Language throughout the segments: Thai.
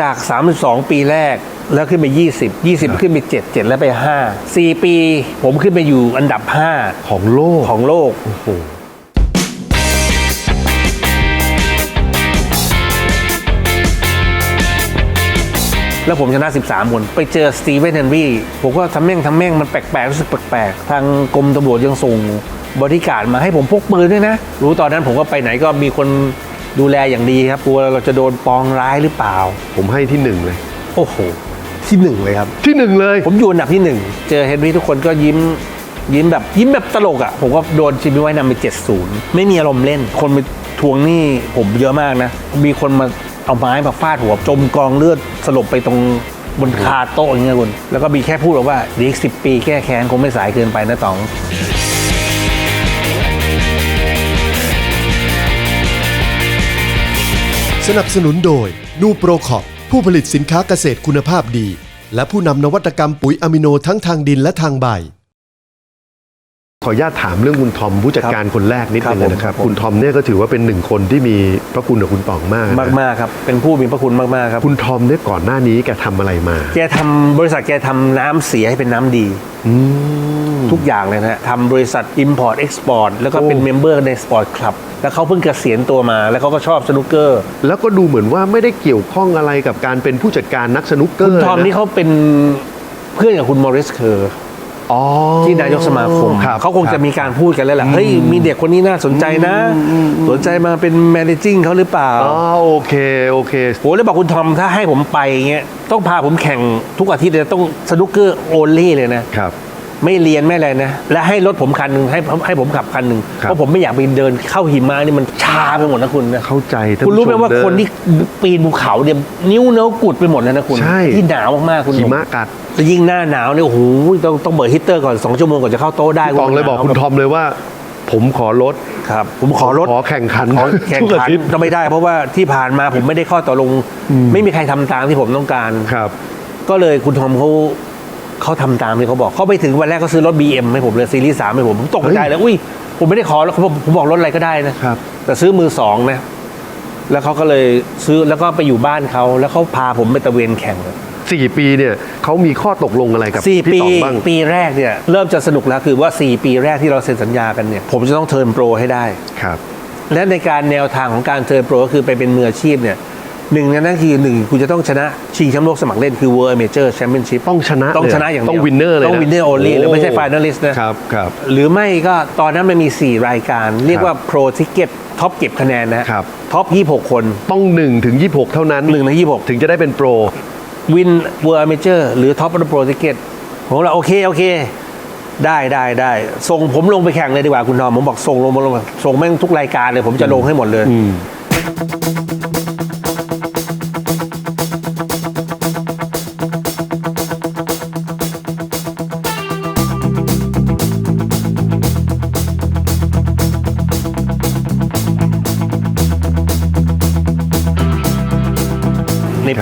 จาก 32 ปีแรกแล้วขึ้นไป 20 20 ขึ้นไป 7 7 แล้วไป 5 4 ปี ผมขึ้นไปอยู่อันดับของโลก5ของโลกโอ้โหแล้วผมชนะ 13 คน ไปเจอสตีเวนเฮนรี่ ผมก็ทำแม่งทำแม่งมันแปลกๆ รู้สึกแปลกๆ ทางกรมตำรวจยังส่งบริการดมาให้ผมพกปืนด้วยนะ รู้ตอนนั้นผมก็ไปไหนก็มีคน ดูแลอย่างดีครับกลัวเราจะโดนปองร้ายหรือเปล่า ผมให้ที่หนึ่งเลย โอ้โห ที่หนึ่งเลยครับ ที่หนึ่งเลย ผมอยู่อันดับที่หนึ่งเจอเฮนรี่ทุกคนก็ยิ้มยิ้มแบบยิ้มแบบตลกอะ่ะ ผมก็โดนจิมมี่ไว้นำไป7-0 ไม่มีอารมณ์เล่น คนไปทวงหนี้ผมเยอะมากนะ มีคนมาเอาไม้มาฟาดหัว จมกองเลือดสลบไปตรงบนคาโต๊ะอย่างเงี้ยคุณแล้วก็มีแค่พูดบอกว่าเดี๋ยวอีกสิปีแก้แค้นคงไม่สายเกินไปนะต๋อง สนับสนุนโดยนูโปรคอปผู้ผลิตสินค้าเกษตรคุณภาพดี และผู้นำนวัตกรรมปุ๋ยอะมิโนทั้งทางดินและทางใบ ขออนุญาตถามเรื่องคุณทอมผู้จัดการคนแรกนิดนึงครับผมนะครับครับผมคุณทอมเนี่ยก็ถือว่าเป็นหนึ่งคนที่มีพระคุณกับคุณต๋องมากนะมากๆครับ เป็นผู้มีพระคุณมากๆครับ คุณทอมเนี่ยก่อนหน้านี้แกทำอะไรมา แกทำบริษัทแกทำน้ำเสียให้เป็นน้ำดี ทุกอย่างเลยนะฮะทำบริษัท Import Export แล้วก็เป็นโอ้เมมเบอร์ใน Sport Club แล้วเขาเพิ่งเกษียณตัวมา แล้วเขาก็ชอบสนุกเกอร์ แล้วก็ดูเหมือนว่าไม่ได้เกี่ยวข้องอะไรกับการเป็นผู้จัดการนักสนุกเกอคุณร์ทอมนะนี่เขาเป็นเพื่อนกับคุณมอริสเคอร์อ๋อที่นายกสมาคมรับเขาคงจะมีการพูดกันแล้วแหละเฮ้ยมีเด็กคนนี้น่าสนใจนะ สนใจมาเป็น managing เขาหรือเปล่าอ๋อโอเคโอเคโหเลยบอกคุณทอมถ้าให้ผมไปเงี้ยต้องพาผมแข่งทุกอาทิตย์เลยต้องสนุกเกอร์โอเล่เลยนะครับ ไม่เรียนไม่อะไรนะ และให้รถผมคันหนึ่งให้ให้ผมขับคันหนึ่งครับ เพราะผมไม่อยากไปเดินเข้าหิมะนี่มันชาไปหมดนะคุณนะเข้าใจท่านคุณรู้ไหมผู้ชว่าเด้อ คนที่ปีนภูเขาเนี่ยนิ้วเนื้อกุดไปหมดเลยนะคุณใช่ ที่หนาวมากๆคุณหิมะกัดแล้วยิ่งหน้าหนาวเนี่ยโอ้โหต้องต้องเปิดฮีตเตอร์ก่อน2ชั่วโมงก่อนจะเข้าโต๊ะได้ตองเลยบอกคุณทอมเลยว่า ผมขอลดครับผมขอรถ ขอแข่งขันขอแข่งทุกอาขันทิตย์ ก็ไม่ได้เพราะว่าที่ผ่านมาผมไม่ได้ข้อตกลง ไม่มีใครทำตามที่ผมต้องการ ครับ ก็เลยคุณทอมเขา เขาทำตามที่เขาบอกเขาไปถึงวันแรกก็ซื้อรถ BM ให้ผมเลยซีรีส์สามให้ผมผมตกใจเลยอุ้ยผมไม่ได้ขอแล้วผมผมบอกรถอะไรก็ได้นะครับ แต่ซื้อมือสองนะ แล้วเขาก็เลยซื้อแล้วก็ไปอยู่บ้านเขาแล้วเขาพาผมไปตะเวนแข่งสี่ปีเนี่ยเขามีข้อตกลงอะไรกับสี่พี่ปีต๋องบ้างปีแรกเนี่ยเริ่มจะสนุกแล้วคือว่า 4 ปีแรกที่เราเซ็นสัญญากันเนี่ยผมจะต้องเทิร์นโปรให้ได้ครับและในการแนวทางของการเทิร์นโปรก็คือไปเป็นมืออาชีพเนี่ย หนึ่งในนั้นคือหนึ่งคุณจะต้องชนะชิงแชมป์โลกสมัครเล่นคือ World Major Championship ต้องชนะต้องเลยชนะอย่างเดียวต้อง winner เลยนะต้องวินเนอร์โอลี่โอ้เลยไม่ใช่ finalist นะครับครับหรือไม่ก็ตอนนั้นมันมี 4 รายการ เรียกว่า Pro Ticket ท็อปเก็บคะแนนนะฮะครับท็อป 26 คนต้อง1ถึง26 เท่านั้น1ใน26 ถึงจะได้เป็นโปรวินเวอร์เมเจอร์หรือท็อปอัลโปรติเกตผมเราโอเค โอเค ได้ได้ได้ส่งผมลงไปแข่งเลยดีกว่าคุณทอมผมบอกส่งลงมาลงมาส่งแม่งทุกรายการเลย ผมจะลงให้หมดเลย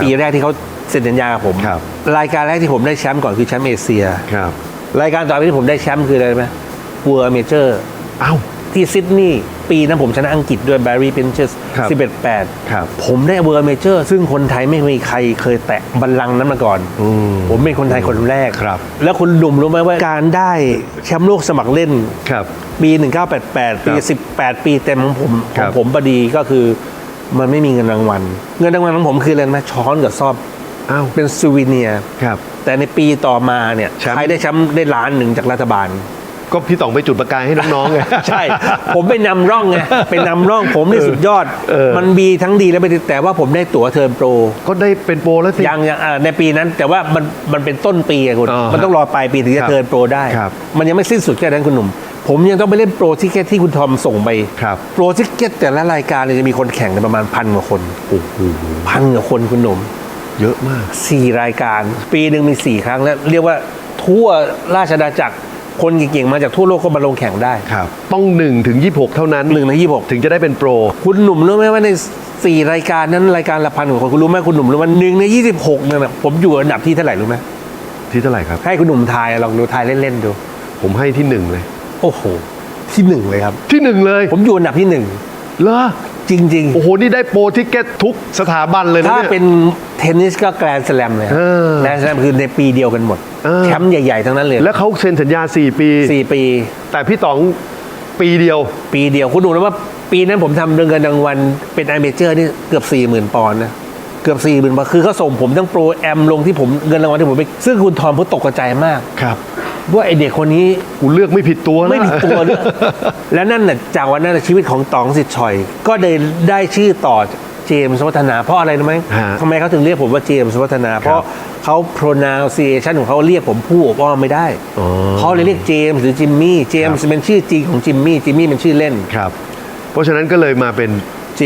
ปีแรกที่เขาเซ็นสัญญากับผมครับรายการแรกที่ผมได้แชมป์ก่อนคือแชมป์เอเชียครับรายการต่อไปที่ผมได้แชมป์คืออะไรไหมเวอร์เมเจอร์เอ้าที่ซิดนีย์ปีนั้นผมชนะอังกฤษด้วยแบร์รี่เพนเชสครับ11 8ครับผมได้เวอร์เมเจอร์ ซึ่งคนไทยไม่มีใครเคยแตะบัลลังก์นั้นมาก่อน ผมเป็นคนไทยคนแรกครับ แล้วคุณหนุ่มรู้ไหมว่าการได้แชมป์โลกสมัครเล่นครับปี 1988 ปีครับ18 ปีเต็มของผมขครัองบผมพอดีก็คือ มันไม่มีเงินรางวัล เงินรางวัลของผมคืออะไรนะช้อนกับซ่อมอ้าวเป็นซูวิเนียร์ครับ แต่ในปีต่อมาเนี่ยแชมป์ใครได้แชมป์ได้ล้านหนึ่งจากรัฐบาล ก็พี่ต๋องไปจุดประกายให้น้องๆไงใช่ ผมไปนำร่องไงเป็นนำร่องผมนี่สุดยอดเออมันมีทั้งดีและไม่ดีแต่ว่าผมได้ตั๋วเทิร์นโปร ก็ได้เป็นโปรแล้วสิยังยังอ่าในปีนั้น แต่ว่ามันมันเป็นต้นปีอะคุณอ๋อมันต้องรอปลายปีถึงคจะรับเทิร์นโปรได้ครับมันยังไม่สิ้นสุดแค่นั้นคุณหนุ่ม ผมยังต้องไปเล่นโปรทิเก็ตที่คุณทอมส่งไปครับ โปรทิเก็ตแต่ละรายการเนี่ยจะมีคนแข่งในประมาณพันกว่าคนโอ้โหพันกว่าคนคุณหนุ่มเยอะมาก สี่รายการ ปีหนึ่งมีสี่ครั้งแล้ว เรียกว่าทั่วราชอาณาจักรคนเก่งๆมาจากทั่วโลกก็มาลงแข่งได้ครับ ต้อง1ถึง26 เท่านั้นหนึ่งในยี่สิบหกถึงจะได้เป็นโปร คุณหนุ่มรู้ไหมว่าในสี่รายการนั้นรายการละพันกว่าคนคุณรู้ไหมคุณหนุ่มรู้ไหมหนึ่งในยี่สิบหกเนี่ยนะผมอยู่อันดับที่เท่าไหร่รู้ไหมที่เท่าไหร่ครับ ให้คุณหนุ่มทายลองดูทายเล่นๆดู ผมให้ที่หนึ่งเลย โอ้โห ที่หนึ่งเลยครับ ที่หนึ่งเลย ผมอยู่อันดับที่หนึ่งเหรอจริงโอ้โห นี่ได้โปรทิเก็ตทุกสถาบันเลยๆนะถ้าเนี่ย เป็นเทนนิสก็แกรนด์สแลมเลยเออแกรนด์สแลมคือในปีเดียวกันหมด เออ แชมป์ใหญ่ ๆ ทั้งนั้นเลยแล้วเขาเซ็นสัญญา 4 ปี สี่ปี แต่พี่ต๋องปีเดียว ปีเดียวคุณดูแล้วว่าปีนั้นผมทำเงินรางวัลเป็นไอเมเจอร์นี่เกือบ 4 0,000 ปอนด์นะ เกือบ 4 0,000ปอนด์คือเขาส่งผมทั้งโปรแอมลงที่ผมเงินรางวัลที่ผมไปซึ่งคุณทอมเขาตกใจมาก ครับ ว่าไอเด็กคนนี้กูเลือกไม่ผิดตัวนะไม่มีตัวเลยและนั่นน่ะจากวันนั้นน่ะชีวิตของต๋องสิทธิ์ชอย ก็ได้ได้ชื่อต่อเจมส์วัฒนา เพราะอะไรรู้ไหมฮะทำไมเขาถึงเรียกผมว่าเจมส์วัฒนา เพราะเขา pronunciation ของเขาเรียกผมผู้อ้อมไม่ได้อ๋อ เขาเลยเรียกเจมส์หรือจิมมี่เจมส์เป็นชื่อจริงของจิมมี่จิมมี่เป็นชื่อเล่น ครับ เพราะฉะนั้นก็เลยมาเป็น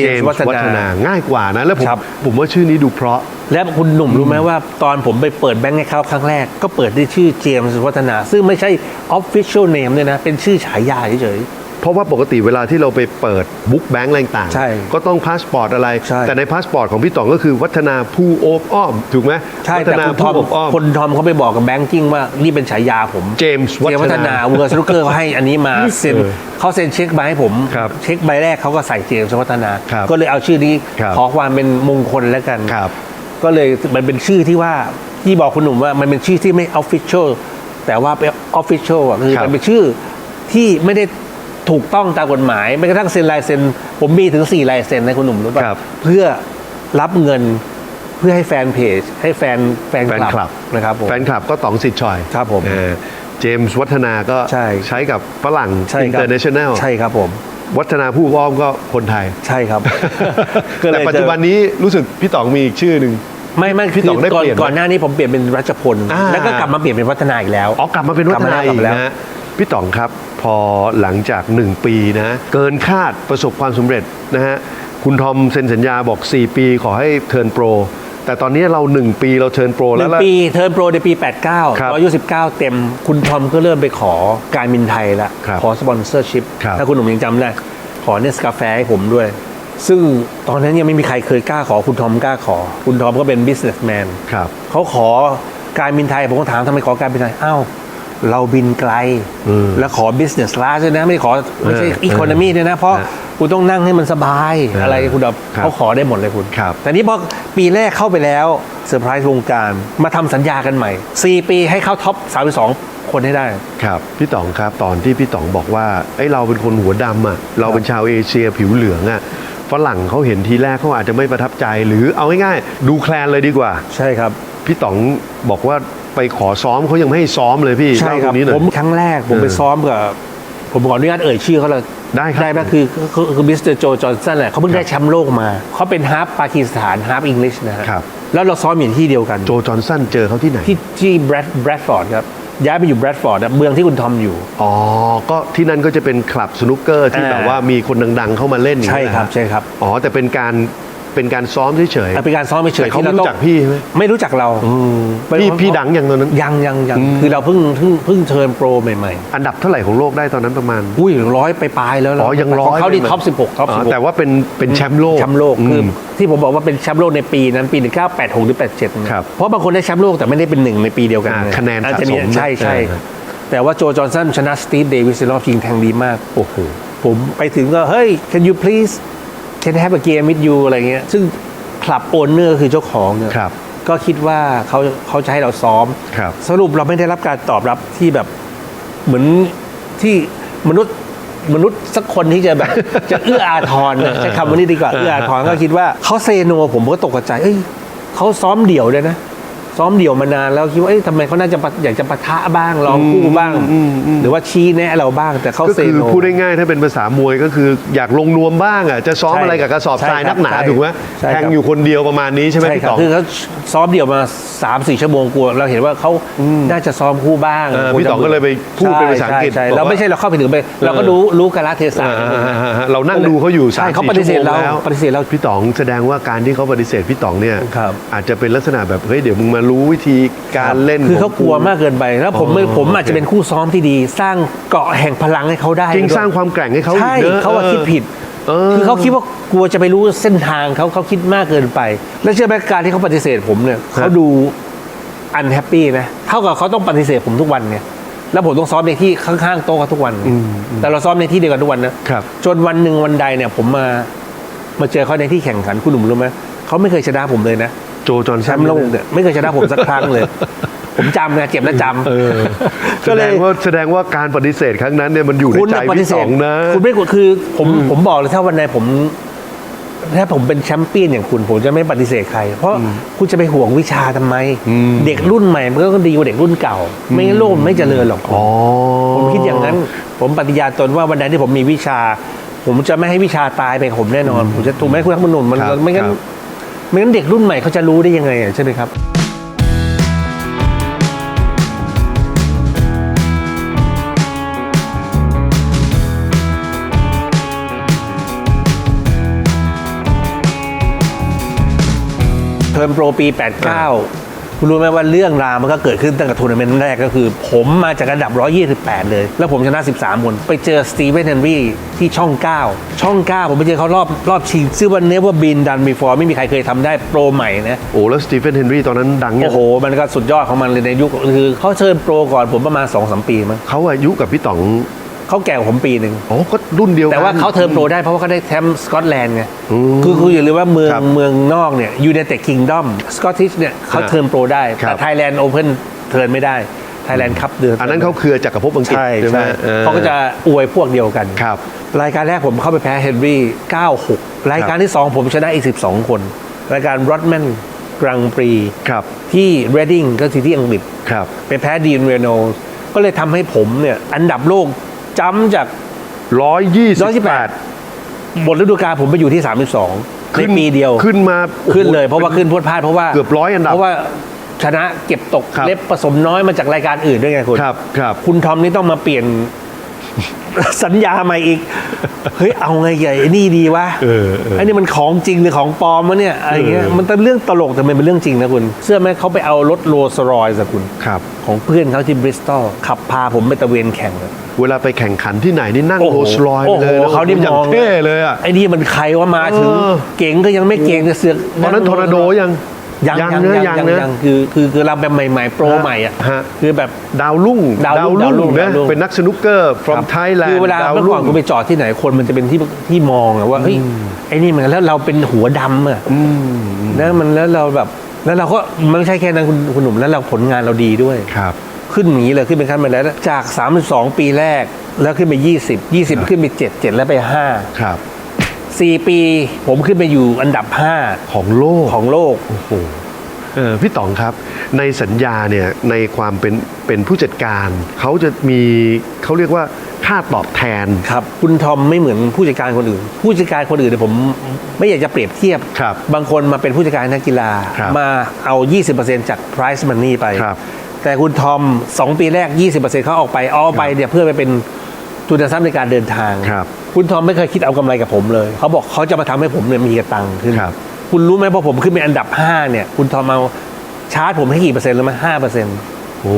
James ส์วัฒนาวัฒนา ง่ายกว่านะ แล้วผมครับผมว่าชื่อนี้ดูเพราะ และคุณหนุ่มรู้ไหมว่าตอนผมไปเปิดแบงค์ให้เขาครั้งแรก ก็เปิดด้วยชื่อเจมส์วัฒนา ซึ่งไม่ใช่ official name เลยนะ เป็นชื่อฉายาเฉย เพราะว่าปกติเวลาที่เราไปเปิดบุ๊กแบงค์อะไรต่างๆใช่ก็ต้องพาสปอร์ตอะไร ใช่ แต่ในพาสปอร์ตของพี่ต๋องก็คือวัฒนาผู้โอบอ้อม ถูกไหมๆใช่วัฒแต่นาคุณทผู้อมโอบอ้อมคนทอมเขาไปบอกกับแบงกิ้งว่านี่เป็นฉายาผมเจมส์เจมส์วัฒนาเวอร์สนุกเกอร์เขาให้อันนี้มาเซ็นเออเขาเซ็นเช็คใบให้ผม ครับเช็คใบแรกเขาก็ใส่เจมส์วัฒนา ครับก็เลยเอาชื่อนี้ครับ ขอความเป็นมงคลแล้วกัน ครับ ก็เลยมันเป็นชื่อที่ว่าที่บอกคุณหนุ่มว่ามันเป็นชื่อที่ไม่ official แต่ว่าเป็น official อะคือครับมันเป็นชื่อที่ไม่ได้ ถูกต้องตามกฎหมายแม้กระทั่งเซ็นลายเซ็น ผมมีถึง 4 ลายเซ็นนะคุณหนุ่มรู้ป่ะครับเพื่อรับเงินเพื่อให้แฟนเพจ ให้แฟนแฟนแฟนคคลัลับบนะครับผมแฟนคลับก็ต๋องสิทธิ์ชอยครับผม เออเจมส์วัฒนาก็ใช่ ใช้กับฝรั่งใช่อินครัเตอร์เนชั่นแนลใช่ครับผม วัฒนาผู้อ้อมก็คนไทย ใช่ครับ ก็เลยแต่ปัจจุบันนี้รู้สึกพี่ต๋องมีอีกชื่อหนึ่ง ไม่ไม่พี่ต๋องได้ก่อนเปลี่ยนไหมก่อนหน้านี้ผมเปลี่ยนเป็นรัชพลอ่า แล้วก็กลับมาเปลี่ยนเป็นวัฒนาอีกแล้ว อ๋อกลับมาเป็นวัฒนากลับมาแล้วกลับมาแล้วอีกนะฮะพี่ต๋องครับ พอหลังจาก 1 ปีนะ เกินคาดประสบความสำเร็จนะฮะ คุณทอมเซ็นสัญญาบอก 4 ปีขอให้เทิร์นโปร แต่ตอนนี้เรา 1 ปีเราเทิร์นโปรหแล้นึ่วงล่ะปีเทิร์นโปรในปีครับ89อายุ19เต็ม คุณทอมก็เริ่มไปขอการบินไทยละ ครับขอสปอนเซอร์ชิพ ครับ ถ้าคุณหนุ่มยังจำได้ ขอเนสกาแฟให้ผมด้วย ซึ่งตอนนั้นยังไม่มีใครเคยกล้าขอคุณทอมกล้าขอ คุณทอมก็เป็น businessman ครับ เขาขอการบินไทย ผมก็ถามทำไมขอการบินไทยอ้าว เราบินไกลอืมแล้วขอ business class ด้วยนะไม่ได้ขอไม่ใช่เออ economy ด้วยนะ เพราะฮะคุณต้องนั่งให้มันสบายเออออะไรคุณดอกครับเขาขอได้หมดเลยคุณครับแต่นี้พอปีแรกเข้าไปแล้วเซอร์ไพรส์วงการมาทำสัญญากันใหม่ 4 ปีให้เข้าท็อป 32คนให้ได้ครับพี่ต๋องครับตอนที่พี่ต๋องบอกว่าไอ้ยเราเป็นคนหัวดำอะเราเป็นชาวเอเชียผิวเหลืองอะฝรั่งเขาเห็นทีแรกเขาอาจจะไม่ประทับใจ หรือเอาง่ายๆดูแคลนเลยดีกว่า ใช่ครับ พี่ต๋องบอกว่า ไปขอซ้อมเขายังไม่ให้ซ้อมเลยพี่ใช่ครับเล่าตงนี้หน่อย ผมครั้งแรกผมไปเออซ้อมกับ ผมขออนุญาตเอ่ยชื่อเขาเลยได้ครับได้ไหมคือคือคือมิสเตอร์โจจอห์นสันแหละเขาเพิ่งได้แชมป์โลกมา เขาเป็นฮาร์ปปากีสถานฮาร์ปอังกฤษนะฮะครับ แล้วเราซ้อมอยู่ที่เดียวกัน โจจอห์นสันเจอเขาที่ไหน ที่ที่แบรดแบรดฟอร์ดครับ ย้ายไปอยู่แบรดฟอร์ดเมืองที่คุณทอมอยู่ อ๋อ ก็ที่นั่นก็จะเป็นคลับสนุกเกอร์ที่อ่า แบบว่ามีคนดังๆเข้ามาเล่นอย่างใช่นี้ครับนะใช่ครับอ๋อแต่เป็นการ เป็นการซ้อมเฉยแต่เป็นการซ้อมไม่เฉยแต่เขาที่ไม่รู้จักพี่ใช่ไหม ไม่รู้จักเราๆพี่พี่ดังอย่างตอนนั้น ยังยังยังคือเราเพิ่งเพิ่งเพิ่งเทิร์นโปรใหม่อันดับเท่าไหร่ของโลกได้ตอนนั้นประมาณๆอุ้ยร้อยไปปลายๆแล้วอ๋อ ยังร้อยขเขาที่ไปไหมท็อป16ท็อปอ๋อ16แต่ว่าเป็นเป็นแชมป์โลกแชมป์โลกคืออม ที่ผมบอกว่าเป็นแชมป์โลกในปีนั้นปี 1986 หรือ 87นะครับเพราะบางคนได้แชมป์โลกแต่ไม่ได้เป็นหนึ่งในปีเดียวกันอ่าไงคะแนนอาจสะจะสมีมใช่ใช่เออแต่ว่าโจจอห์นสันชนะสตีฟเดวิสในรอบชิงแทงดีมาก โอ้โห ผมไปถึงก็เฮ้ย can you please can I have a game with you อะไรเงี้ยซึ่งคลับโอนเนอร์คือเจ้าของเนี่ยครับ ก็คิดว่าเขาเขาจะให้เราซ้อม ครับ สรุปเราไม่ได้รับการตอบรับที่แบบเหมือนที่มนุษย์มนุษย์สักคนที่จะแบบ จะเอื้ออาทรนะใช้คำว่านี้ดีกว่าเอื้ออาทรก็คิดว่าเขาเซโนผมก็ตกใจเอ้ยเขาซ้อมเดี่ยวด้วยนะ ซ้อมเดี่ยวมานานแล้วคิดว่าเอ้ยทำไมเขาน่าจะปะอยากจะปะทะบ้างลองคู่บ้างหรือว่าชี้แนะเราบ้างแต่เขาก็เซคือโน พูดง่ายๆถ้าเป็นภาษามวยก็คืออยากลงนวมบ้างอะจะซ้อมใช่อะไรกับกระสอบทรายใช่ครับนักหนาใช่ถูกไหมใช่ครับ แทงอยู่คนเดียวประมาณนี้ใช่ไหมใช่พี่ครับต๋อง คือเขาซ้อมเดี่ยวมา3ามสี่ชั่วโมงกลัวเราเห็นว่าเขาน่าจะซ้อมคู่บ้างเออพี่ต๋องก็เลยไปพูดเป็นภาษาอังกฤษใช่บอกว่า เราไม่ใช่เราเข้าไปถึงไป เราก็รู้รู้กาลเทศะ อ่าๆๆเรานั่งดูเขาอยู่ใช่สามเขาสี่ปฏิเสธชั่วโมเรางแล้วปฏิเสธเราพี่ต๋องแสดงว่าการที่เขาปฏิเสธพี่ต๋องเนี่ยครับ อาจจะเป็นลักษณะแบบเฮ้ยเดี๋ยวมึงมารู้วิธีการเล่นคือเขาขกลัวมากเกินไปแล้วผมไม่อ๋อผมอาจจะเป็นคู่ซ้อมที่ดี สร้างเกาะแห่งพลังให้เขาได้จริงด้วยสร้างความแกร่งให้เขาใช่อีกเนอะเขาว่าเออคิดผิดเออคือเขาคิดว่ากลัวจะไปรู้เส้นทางเขาเขาคิดมากเกินไป แล้วเชื่อไหมการที่เขาปฏิเสธผมเนี่ยเขาดูอันแฮปปี้นะเท่ากับเขาต้องปฏิเสธผมทุกวันไงแล้วผมต้องซ้อมในที่ข้างๆโต๊ะเขาทุกวัน แต่เราซ้อมในที่เดียวกันทุกวันนะครับจนวันหนึ่งวันใดเนี่ย ผมมามาเจอเขาในที่แข่งขันคุณหนุ่มรู้ไหมเขาไม่เคยชนะผมเลยนะ โจจอห์นแชสันมป์โลกเนี่ยไม่เคยชนะผมสักครั้งเลย ผมจำไงเจ็บแล้วจำเออแสก็ดเลยงว่าแสดงว่าการปฏิเสธครั้งนั้นเนี่ยมันอยู่ในคุณใจน่ะปฏิพี่เสต๋ธองนะ คุณไม่กลัวคือ ผมผมบอกเลยถ้าวันไหนผมถ้าผมเป็นแชมป์เปี้ยนอย่างคุณผมจะไม่ปฏิเสธใคร เพราะคุณจะไปห่วงวิชาทำไม เด็กรุ่นใหม่มันก็ต้องดีกว่าเด็กรุ่นเก่า ไม่งั้นโลกมันไม่เจริญหรอกอ๋อผมคิดอย่างนั้น ผมปฏิญาณตนว่าวันใดที่ผมมีวิชา ผมจะไม่ให้วิชาตายไปกับผมแน่นอน ผมจะถูกไหมคุณทักมนุนมันครับไม่งั้นครับ ไม่งั้นเด็กรุ่นใหม่เขาจะรู้ได้ยังไงอะใช่ไหมครับเทิร์นโปรปี 89 คุณรู้ไหมว่าเรื่องราวมันก็เกิดขึ้นตั้งแต่ทัวร์นาเมนต์แรกก็คือ ผมมาจากอันดับ 128 เลย แล้วผมชนะ 13 คน ไปเจอสตีเวนเฮนรี่ที่ช่อง 9 ช่อง 9 ผมไปเจอเขารอบรอบชิงชื่อว่า Never Been Done Before ไม่มีใครเคยทำได้โปรใหม่นะโอ้แล้วสตีเฟนเฮนรี่ตอนนั้นดังยังโอ้โห มันก็สุดยอดของมันเลยในยุคคือเขาเชิญโปรก่อนผมประมาณ2-3ปีมั้งเขาอายุกับพี่ต๋อง เขาแก่กว่าผมปีหนึ่งอ๋อก็รุ่นเดียวกันแต่ว่าเขาเทิร์นโปรได้เพราะว่าเขาได้แชมป์สกอตแลนด์ไงอืมคือคืออย่าลืมว่าเมืองครับเมืองนอกเนี่ยยู i นเต็ดคิงดอมสกอตติชเนี่ยเขาฮะเทิร์นโปรได้ ครัแต่บไทยแลนด์โอเพนเทิร์นไม่ได้ไทยแลนด์คัพเดือนอันนั้นเขาเครือจักรภพอังกฤษใช่ใช่ไหมใช่ออเขาก็จะอวยพวกเดียวกัน ครับ รายการแรกผมเข้าไปแพ้เฮนรี่ 96 รายการที่ 2 ผมชนะอีก 12 คน รายการร o ดแมนกรังปรีครับที่เรดดิ้งก็คือที่อังกฤษ ครับ ไปแพ้ดีนเรโนก็เลยทำให้ผมเนี่ยอันดับโลก จ้ำจากร้อยยี่สิบแปด128หมดฤดูกาลผมไปอยู่ที่ 32ในปีเดียวขึ้นมาขึ้นเลยเพราะว่าขึ้นพรวดพลาดเพราะว่าเกือบร้อยอันดับเพราะว่าชนะเก็บตกครับเล็บผสมน้อยมาจากรายการอื่นด้วยไงคุณครับครับคุณทอมนี่ต้องมาเปลี่ยน สัญญาใหม่อีก เฮ้ยเอาไงใหญ่ไอ้นี่ดีวะเออเออ ไอ้นี่มันของจริงหรือของปลอมวะเนี่ยอะไรเงี้ยเออ มันเป็นเรื่องตลกแต่มันเป็นเรื่องจริงนะคุณเสื้อแม่เขาไปเอารถโรลส์รอยส์อะคุณ ครับ ของเพื่อนเขาที่บริสตอลขับพาผมไปตะเวนแข่งอะเวลาไปแข่งขันที่ไหนนี่นั่งโอ้โหโรลส์รอยซ์โอ้ไปโหเลยนะเขานี่โอ้โหอย่ามองเท่เลยอะ ไอ้นี่มันใครว่ามาถึง เออ เก่งก็ยังไม่เก่งจะเสือกตอนนั้นทอร์นาโดยัง ยังยังยังนะยังยังยังนะยังคือคือคือเราแบบใหม่ๆ โปรใหม่อะฮะคือแบบดาวรุ่งดาวรุ่งดาวรุ่งนะดาวรุ่งเป็นนักสนุกเกอร์ from ครับ Thailand คือเวลาดาวเมื่อก่อนรุ่งคุณไปจอดที่ไหนคนมันจะเป็นที่ที่มองอะว่าเฮ้ยไอ้นี่มันแล้วเราเป็นหัวดำอะแล้วมันแล้วเราแบบแล้วเราก็มันไม่ใช่แค่นั้นคุณคุณหนุ่มแล้วเราผลงานเราดีด้วยครับ ขึ้นอย่างนี้เลยขึ้นเป็นขั้นบันไดแล้วจาก 32 ปีแรกแล้วขึ้นไป 20 20 ขึ้นไป 7 7 แล้วไปครับ5 4 ปี ผมขึ้นไปอยู่อันดับของโลก5ของโลก โอ้โหเออพี่ต๋องครับ ในสัญญาเนี่ยในความเป็นเป็นผู้จัดการ เขาจะมีเขาเรียกว่าค่าตอบแทน ครับ คุณทอมไม่เหมือนผู้จัดการคนอื่น ผู้จัดการคนอื่นเนี่ยผมไม่อยากจะเปรียบเทียบครับบางคนมาเป็นผู้จัดการนักกีฬา ครับมาเอา 20%จาก prize money ไป ครับ แต่คุณทอม 2 ปีแรก 20%เขาออกไปเอาไปเนี่ยเพื่อไปเป็นทุนทรัพย์ในการเดินทาง ครับ คุณทอมไม่เคยคิดเอากำไรกับผมเลย เขาบอกเขาจะมาทำให้ผมเนี่ยมีกระตังขึ้นครับ คุณรู้ไหมพอผมขึ้นเป็นอันดับ 5 เนี่ย คุณทอมเอาชาร์จผมให้กี่เปอร์เซ็นต์แล้วมั้ยห้าเปอร์เซ็นต์ โอ้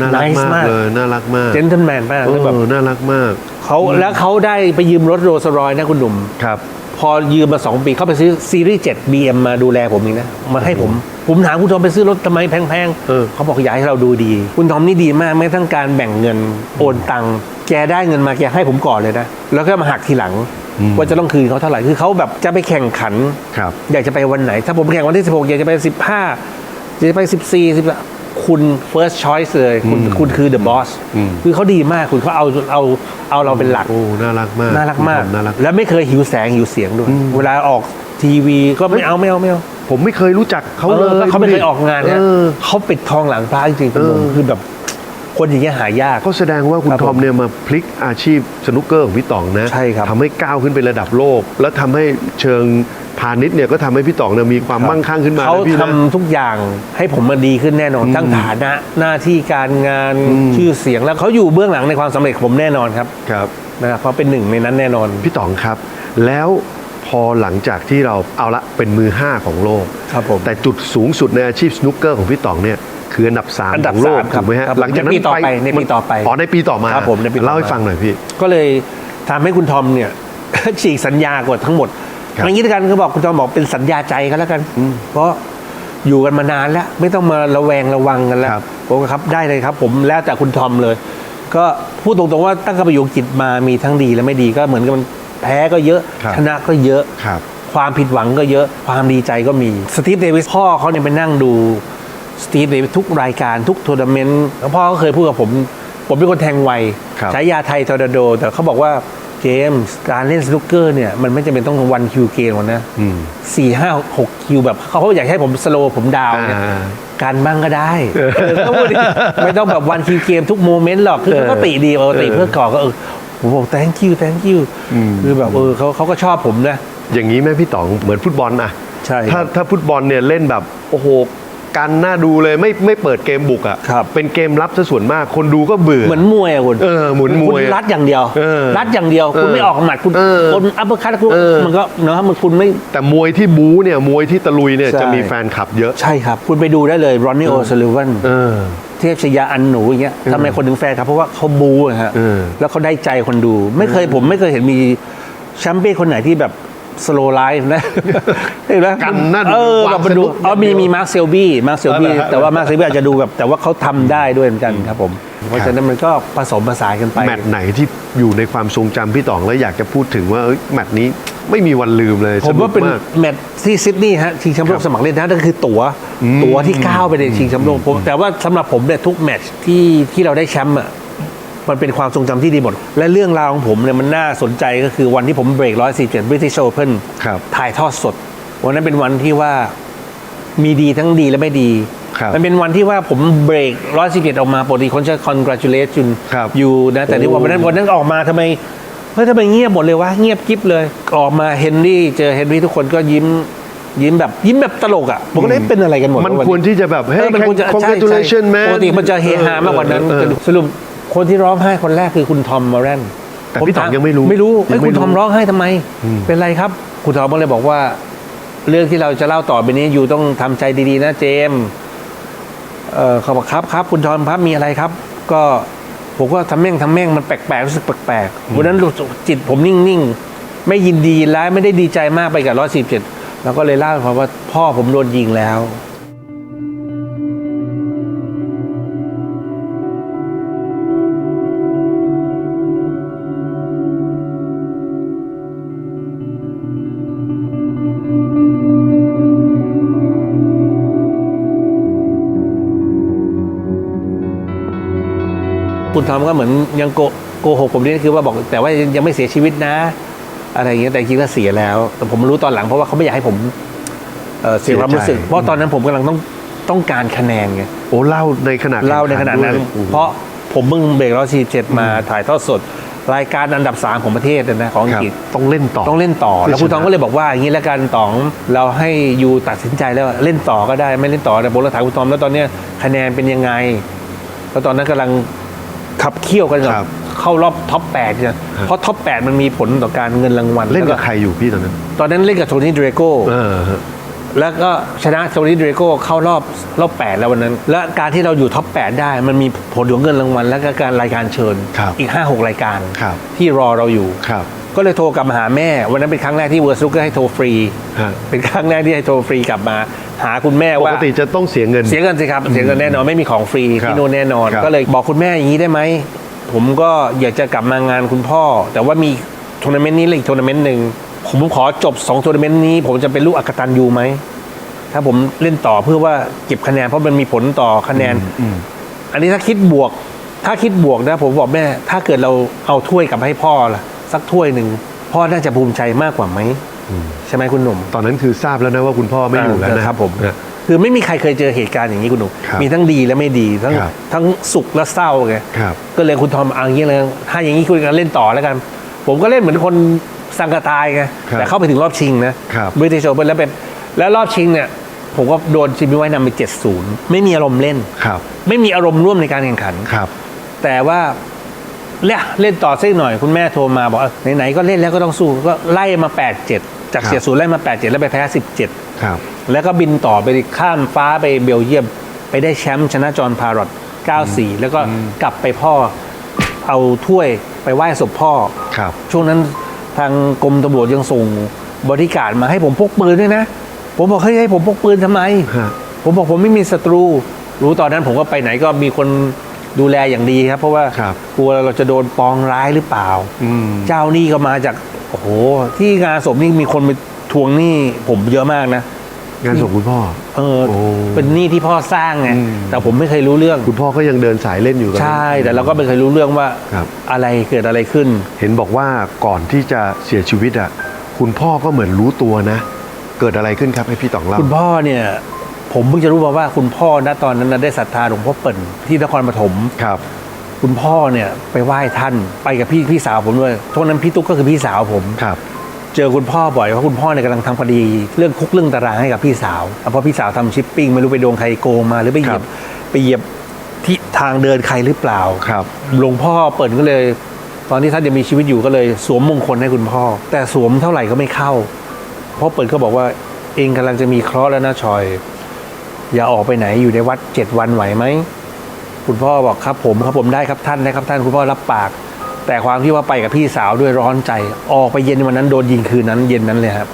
น่ารัก Nice มากมาก เลยน่ารักมากเจนเทลแมนมากเอแล้วแบบอน่ารักมากเขาแล้วเขาได้ไปยืมรถโรลส์รอยซ์นะคุณหนุ่ม ครับ พอยืมมา 2 ปีเขาไปซื้อซีรีส์7 BM มาดูแลผมเองนะมาให้ผม ผมถามคุณทอมไปซื้อรถทำไมแพงเออเขาบอกอยากให้เราดูดี คุณทอมนี่ดีมากไม่ทั้งการแบ่งเงินโอนตังค์แกได้เงินมาแกให้ผมก่อนเลยนะแล้วก็มาหักทีหลังว่าจะต้องคืนเขาเท่าไหร่คือเขาแบบจะไปแข่งขันครับอยากจะไปวันไหน ถ้าผมแข่งวันที่ 16 อยากจะไป 15อยากจะไป 14 10 คุณ first choice เลย คุณคุณคือ the boss อืมคือเขาดีมากคุณเขาเอาเอาเอาเราเป็นหลัก โอ้ น่ารักมากน่ารักมากคุณทอน่ารัก แล้วไม่เคยหิวแสงหิวเสียงด้วย เวลาออกทีวีก็ไม่เอาไม่เอาไม่เอา ผมไม่เคยรู้จักเขาเขาเลเลยยเขาไม่เคยออกงานเนี่ยออเขาปิดทองหลังพระจริงๆคุณผู้ชมเออคือแบบคนอย่างเงี้ยหายาก ก็แสดงว่าคุณครับทอมเนี่ยมาพลิกอาชีพสนุกเกอร์ของพี่ต๋องนะใช่ครับทำให้ก้าวขึ้นไประดับโลก แล้วทำให้เชิง พาณิชย์เนี่ยก็ทำให้พี่ต๋องเนี่ยมีความมั่งคั่งขึ้นมาเขานะพี่ทำนะทุกอย่างให้ผมมาดีขึ้นแน่นอน ทั้งฐานะหน้าที่การงานอืมชื่อเสียงแล้วเขาอยู่เบื้องหลังในความสำเร็จผมแน่นอนครับครับนะครับเขาเป็นหนึ่งในนั้นแน่นอนพี่ต๋องครับ แล้วพอหลังจากที่เราเอาละเป็นมือ 5 ของโลกครับผมแต่จุดสูงสุดในอาชีพสนุกเกอร์ของพี่ต๋องเนี่ยคืออันดับ3อันดับของโลกสามครับถูกไหมฮะครับหลังจากนั้นในปีต่อไปในปีต่อไปอ๋อในปีต่อมาครับผมในปีต่อมาเล่าให้ฟังหน่อยพี่ ก็เลยทำให้คุณทอมเนี่ยฉีกสัญญากดทั้งหมดครับ อย่างนี้ด้วยกันก็บอกคุณทอมบอกเป็นสัญญาใจกันแล้วกัน เพราะอยู่กันมานานแล้ว ไม่ต้องมาระแวงระวังกันแล้วครับผมก็ครับได้เลยครับ ผมแล้วแต่คุณทอมเลย ก็พูดตรงๆว่าตั้งแต่ไปอยู่อังกฤษมามีทั้งดีและไม่ดีก็เหมือนกับมันแพ้ก็เยอะครับชนะก็เยอะครับคความผิดหวังก็เยอะความดีใจก็มีสตีฟเดวิสพ่อเขาเนี่ยไปนั่งดูสตีฟเดวิสทุกรายการทุกทัวร์นาเมนต์แล้วพ่อก็เคยพูดกับผม ผมเป็นคนแทงไวครับใช้ยาไทยทอร์นาโด แต่เขาบอกว่า เจมส์การเล่นสนุกเกอร์เนี่ยมันไม่จำเป็นต้องวันคิวเกมหรอกนะอืมสี่ห้าหกคิวแบบเขาอยากให้ผมสโลว์ผมดาวน์เนี่ยอ่าการบ้างก็ได้เออเขาพูดดิไม่ต้องแบบวันคิวเกมทุกโมเมนต์หรอก คือเขาก็ติดีปกติเออเพื่อก่อก็เออผมบอก thank you thank you คือแบบเออเขาเขาก็ชอบผมนะ อย่างนี้ไหมพี่ต๋องเหมือนฟุตบอลอะใช่ถ้าครับถ้าฟุตบอลเนี่ยเล่นแบบ โอ้โห กันน่าดูเลยไม่ไม่เปิดเกมบุกอะครับ เป็นเกมรับซะส่วนมากคนดูก็เบื่อเหมือนมวยอะคุณเออเหมือนมวยคุณรัดอย่างเดียว เออรัดอย่างเดียว คุณเออไม่ออกหมัดคุณเออคนอัปเปอร์คัตคุณเออ มันก็เนาะมันคุณไม่ แต่มวยที่บู๊เนี่ยมวยที่ตะลุยเนี่ยใช่ จะมีแฟนคลับเยอะ ใช่ครับ คุณไปดูได้เลยรอนนี่โอซาลิวันเออ เทพชยาอันหนูอย่างเงี้ยทำไมคนถึงแฟนครับ เพราะว่าเขาบูอะฮะเออ แล้วเขาได้ใจคนดู ไม่เคยผมไม่เคยเห็นมีแชมเปี้ยนคนไหนที่แบบ สโลไลฟ์นะเห็นไหมกันนั่นเออวางแบบมันดูสนุกอ๋อมีมีมาร์คเซลบี้มาร์คเซลบี้เอาเหรอฮะแต่ว่ามาร์คเซลบี้อาจจะดูแบบแต่ว่าเขาทำได้ด้วยเหมือนกันครับผม เพราะฉะนั้นมันก็ผสมผสานกันไป แมตช์ไหนที่อยู่ในความทรงจำพี่ต๋องแล้วอยากจะพูดถึงว่าเอ้ยแมตช์นี้ไม่มีวันลืมเลย ผมว่าเป็นสกกแมตช์ที่ซิดนีย์ฮะชิงแชมป์โลกสมัครเล่นนะนั่นคือตั๋วตั๋วที่ก้าวไปในชิงแชมป์โลกผมแต่ว่าสำหรับผมเนี่ยทุกแมตช์ที่ที่เราได้แชมป์อะ มันเป็นความทรงจำที่ดีหมด และเรื่องราวของผมเนี่ยมันน่าสนใจก็คือวันที่ผมเบรกร้อยสี่เจ็ดบริ i ิชโอเพ่นครับถ่ายทอดสด วันนั้นเป็นวันที่ว่ามีดีทั้งดีและไม่ดีครับมันเป็นวันที่ว่าผมเบรกร้อยสิบเอ็ดออกมาปกติคนจะ congratulate คุณครับอยู่นะ แต่ที่ว่าวันนั้นวันนั้นออกมาทำไมเฮ้ยทำไมเงียบหมดเลยวะเงียบกิ๊บเลย ออกมาเฮนรี่เจอเฮนรี่ทุกคนก็ยิ้มยิ้มแบบยิ้มแบบตลกอะผมก็เลยเป็นอะไรกันหมด มันวะควรที่จะแบบเอเฮ้ยอมันควรจะใช่ congratulation ใช่ man ปกติมันจะเฮฮามากกว่านั้นเออเออสรุป คนที่ร้องไห้คนแรกคือคุณทอมมอร์แรนแต่พี่ต๋องยังไม่รู้ไม่รู้ยัไอ้งยไม่คุณรู้ทอมร้องไห้ทำไม เป็นไรครับ คุณทอมก็เลยบอกว่า เรื่องที่เราจะเล่าต่อไปนี้อยู่ต้องทำใจดีๆนะเจมส์เออเขาบอกครับครับ คุณทอมครับมีอะไรครับ ก็ผมก็ทำแม่งทำแม่งมันแปลกๆรู้สึกแปลกๆวันนั้นรู้สึกจิตผมนิ่งๆ ไม่ยินดีร้ายไม่ได้ดีใจมากไปกับร้อยสิบเจ็ดแล้วก็เลยเล่าให้ฟังว่าพ่อผมโดนยิงแล้ว ทอมก็เหมือนยังโกโกหกผมนี่คือว่าบอกแต่ว่ายังไม่เสียชีวิตนะ อะไรอย่างเงี้ยแต่จริงๆแล้วเสียแล้ว แต่ผมรู้ตอนหลังเพราะว่าเขาไม่อยากให้ผมเอ่อเสียความรู้สึกเสียใจเพราะตอนนั้นผมกำลังต้องต้องการคะแนนไงโอ้เล่าในขณะเล่าในขณะนั้นแข่งขัด้วยเพราะผมเพิ่งเบรกร้อยสี่เจ็ดมาถ่ายทอดสด รายการอันดับสามของประเทศนะของอัคงรับกฤษต้องเล่นต่อต้องเล่นต่อ แล้วคุณชนะตองก็เลยบอกว่าอย่างนี้แล้วกันตองเราให้ยูตัดสินใจแล้วว่าเล่นต่อก็ได้ไม่เล่นต่อแต่ผมเราถามคุณตองแล้วตอนเนี้ยคะแนนเป็นยังไงแล้วตอนนั้นกำลัง ขับเคี่ยวกันกับครับเข้ารอบท็อปแปดเนี่ยเพราะท็อปแปดมันมีผลต่อการเงินรางวัลเล่นแวกับใครอยู่พี่ตอนนั้น ตอนนั้นเล่นกับโทนี่เดรโก้เออฮะ แล้วก็ชนะโทนี่เดรโก้เข้ารอบรอบแปดแล้ววันนั้น และการที่เราอยู่ท็อปแปดได้มันมีผลของเงินรางวัล และก็การรายการเชิญ ครับอีกห้าหกรายการครับ ที่รอเราอยู่ ครับ ก็เลยโทรกลับมาหาแม่ วันนั้นเป็นครั้งแรกที่เวอร์ซุกก็ให้โทรฟรี ฮะเป็นครั้งแรกที่ให้โทรฟรีกลับมา หาคุณแม่ปว่ากติจะต้องเสียเงิน เสียเงินสิครับ เสียเงินแน่นอนไม่มีของฟรีครับที่โน่นแน่นอน ครับ ก็เลยบอกคุณแม่อย่างนี้ได้ไหม ผมก็อยากจะกลับมางานคุณพ่อ แต่ว่ามีทัวร์นาเมนต์นี้และอีกทัวร์นาเมนต์หนึ่งผมขอจบ2ทัวร์นาเมนต์นี้ ผมจะเป็นลูกอักตันยูไหมถ้าผมเล่นต่อเพื่อว่าเก็บคะแนนเพราะมันมีผลต่อคะแนน อันนี้ถ้าคิดบวก ถ้าคิดบวกนะ ผมบอกแม่ ถ้าเกิดเราเอาถ้วยกลับให้พ่อล่ะ สักถ้วยหนึ่งพ่อน่าจะภูมิใจมากกว่าไหม ใช่ไหมคุณหนุ่มตอนนั้นคือทราบแล้วนะว่าคุณพ่อไม่อยู่แล้วนะครับผมนะคือไม่มีใครเคยเจอเหตุการณ์อย่างนี้คุณหนุ่มครับมีทั้งดีและไม่ดีทั้งครับทั้งสุขและเศร้าไงครับก็เลยคุณทอมเอาอย่างนี้เลยถ้าอย่างนี้คุยกันเล่นต่อแล้วกัน ผมก็เล่นเหมือนคนสังกะตายไงครับแต่เข้าไปถึงรอบชิงนะครับบริติชโอเปนแล้วเป็นแล้วรอบชิงเนี่ยผมก็โดนจิมมี่ไว้นำไปเจ็ดศูนย์ไม่มีอารมณ์เล่นครับไม่มีอารมณ์ร่วมในการแข่งขันครับแต่ว่า เล่นเล่นต่อสักหน่อยคุณแม่โทรมาบอกว่าไหนๆก็เล่นแล้วก็ต้องสู้ก็ไล่มา 8-7 จากครับเสียศูนย์ไล่มา 8-7 แล้วไปแพ้ 17 ครับ แล้วก็บินต่อไปข้ามฟ้าไปเบลเยียม ไปได้แชมป์ชนะจอห์นพารอต9-4 แล้วก็กลับไปพ่อเอาถ้วยไปไหว้ศพพ่อครับ ช่วงนั้นทางกรมตำรวจยังส่งบริการดมาให้ผมพกปืนด้วยนะ ผมบอกเฮ้ยให้ผมพกปืนทำไมฮะผมบอกผมไม่มีศัตรู รู้ตอนนั้นผมก็ไปไหนก็มีคน ดูแลอย่างดีครับ เพราะว่าครับ กลัวเราจะโดนปองร้ายหรือเปล่า อืม เจ้าหนี้ก็มาจากโอ้โหที่งานศพนี่มีคนไปทวงหนี้ผมเยอะมากนะงานศพคุณพ่อ เออโอ้เป็นหนี้ที่พ่อสร้างไงอืม แต่ผมไม่เคยรู้เรื่องคุณพ่อก็ยังเดินสายเล่นอยู่ตอนนั้น ใช่แต่เราก็ไม่เคยรู้เรื่องว่าครับ อะไรเกิดอะไรขึ้น เห็นบอกว่าก่อนที่จะเสียชีวิตอะ คุณพ่อก็เหมือนรู้ตัวนะ เกิดอะไรขึ้นครับให้พี่ต๋องเล่า คุณพ่อเนี่ย ผมเพิ่งจะรู้มาว่าคุณพ่อณตอนนั้นนะได้ศรัทธาหลวงพ่อเปิ่นที่นครปฐมครับ คุณพ่อเนี่ยไปไหว้ท่านไปกับพี่พี่สาวผมด้วยช่วงนั้นพี่ตุ๊กก็คือพี่สาวผมครับ เจอคุณพ่อบ่อยเพราะคุณพ่อเนี่ยกำลังทำคดี เรื่องคุกเรื่องตารางให้กับพี่สาวเพราะพี่สาวทำชิปปิ้งไม่รู้ไปโดนใครโกงมาหรือไปเหยียบไปเหยียบที่ทางเดินใครหรือเปล่าครับหลวงพ่อเปิดก็เลย ตอนที่ท่านยังมีชีวิตอยู่ก็เลย สวมมงคลให้คุณพ่อ แต่สวมเท่าไหร่ก็ไม่เข้าเพราะเปิดก็บอกว่าเองกำลังจะมีเคราะห์แล้วนะชอย อย่าออกไปไหนอยู่ในวัดเจ็ดวันไหวไหมคุณพ่อบอกครับผมครับผมได้ครับท่านได้ครับท่านคุณพ่อรับปาก แต่ความที่ว่าไปกับพี่สาวด้วยร้อนใจ ออกไปเย็นวันนั้นโดนยิงคืนนั้นเย็นนั้นเลยครับ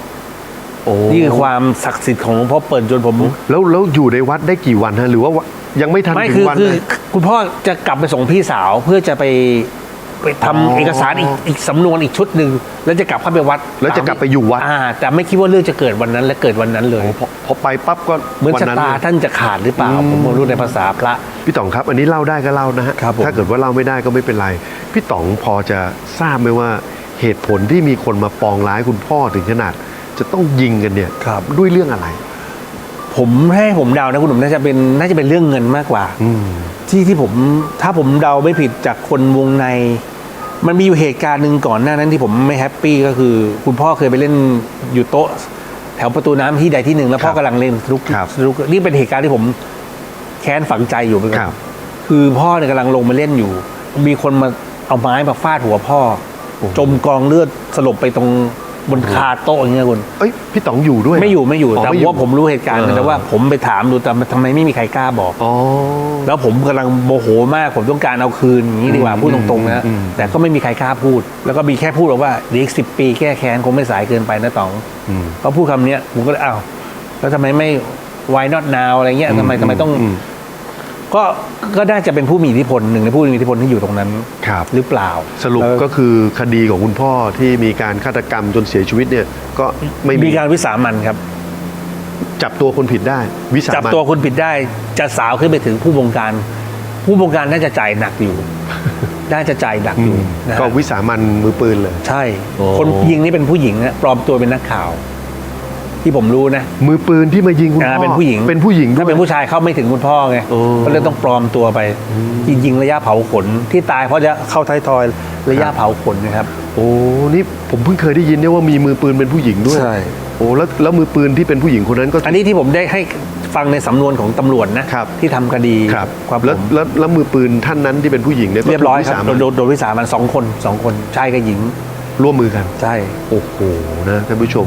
โอ้นี่คือความศักดิ์สิทธิ์ของหลวงพ่อเปิดจนผมแล้วแล้วอยู่ในวัดได้กี่วันฮะหรือว่ายังไม่ทันไม่ถึคืงอวันคือเลยคุณพ่อจะกลับไปส่งพี่สาวเพื่อจะไป ไปทำอ๋อ เอกสารอีกอีกสำนวนอีกชุดหนึ่งแล้วจะกลับเข้าไปวัดแล้วจะกลับไปอยู่วัด อ่า แต่ไม่คิดว่าเรื่องจะเกิดวันนั้นและเกิดวันนั้นเลยโอ้พอพอไปปั๊บก็เหมือนวัชะนั้นตาเลย ท่านจะขาดหรือเปล่าอืมผมไม่รู้ในภาษาพระ พี่ต๋องครับอันนี้เล่าได้ก็เล่านะฮะครับผมถ้าเกิดว่าเล่าไม่ได้ก็ไม่เป็นไร พี่ต๋องพอจะทราบไหมว่าเหตุผลที่มีคนมาปองร้ายคุณพ่อถึงขนาด จะต้องยิงกันเนี่ยครับ ด้วยเรื่องอะไร ผมให้ผมเดานะคุณหนุ่มน่าจะเป็นน่าจะเป็นเรื่องเงินมากกว่า อืม ที่ที่ผมถ้าผมเดาไม่ผิดจากคนวงใน มันมีอยู่เหตุการณ์หนึ่งก่อนหน้านั้นที่ผมไม่แฮปปี้ก็คือ คุณพ่อเคยไปเล่นอยู่โต๊ะ แถวประตูน้ำที่ใดที่หนึ่งแล้วพ่อครับกำลังเล่นสนุกครับสนุกนี่เป็นเหตุการณ์ที่ผมแค้นฝังใจอยู่เหมือนกัครับคือพ่อเนี่ยกำลังลงมาเล่นอยู่ มีคนมาเอาไม้มาฟาดหัวพ่อ จมกองเลือดสลบไปตรง บนคาโต๊ะอย่างเงี้ยคุณเอ้ยพี่ต๋องอยู่ด้วย ไม่อยู่ไม่อยู่อ๋อแต่ไม่อยู่ว่าผมรู้เหตุการณ์เออแต่ว่าผมไปถามดูแต่ทำไมไม่มีใครกล้าบอกอ๋อแล้วผมกำลังโมโหมากผมต้องการเอาคืนอย่างนี้ดีกว่าอืมพูดตรงๆนะอืมแต่ก็ไม่มีใครกล้าพูด แล้วก็มีแค่พูดบอกว่าเดี๋ยวอีกสิบปีแก้แค้นคงไม่สายเกินไปนะต๋องอืมเขาพูดคำเนี้ยผมก็เลยอ้าวแล้วทำไมไม่ why not now อะไรเงี้ยทำไมทำไมต้องอืม ก็ก็น่าจะเป็นผู้มีอิทธิพลหนึ่งในผู้มีอิทธิพลที่อยู่ตรงนั้นครับ หรือเปล่า สรุปแล้วก็คือคดีของคุณพ่อที่มีการฆาตกรรมจนเสียชีวิตเนี่ยก็ไม่มีมีการวิสามันครับ จับตัวคนผิดได้ วิสาจับมัน ตัวคนผิดได้จะสาวขึ้นไปถึงผู้บงการ ผู้บงการน่าจะจ่ายหนักอยู่ น่าจะจ่ายหนักอือยู่มนะฮะก็วิสามันมือปืนเลย ใช่ โอ้ คนยิงนี่เป็นผู้หญิงนะปลอมตัวเป็นนักข่าว ที่ผมรู้นะมือปืนที่มายิงคุณอ่าพ่อเป็นผู้หญิงเป็นผู้หญิงด้ถ้าวยเป็นผู้ชายเข้าไม่ถึงคุณพ่อไงโอ้ก็เลยต้องปลอมตัวไปยิงระยะเผาขนที่ตายเพราะจะเข้าท้ายทอยระยะเผาขนนะครับ โอ้นี่ผมเพิ่งเคยได้ยินเนี่ยว่ามีมือปืนเป็นผู้หญิงด้วยใช่โอ้แล้วแล้วมือปืนที่เป็นผู้หญิงคนนั้นก็อันนี้ที่ผมได้ให้ฟังในสำนวนของตำรวจนะครับที่ทำคดีครับความแล้วผมแล้วแล้วมือปืนท่านนั้นที่เป็นผู้หญิงเนี่ยก็เรียบร้อยถูกครับวิสามันโดนโดนวิสามันสองคนสองคนชายกับหญิงร่วมมือกันใช่โอ้โหนะท่านผู้ชม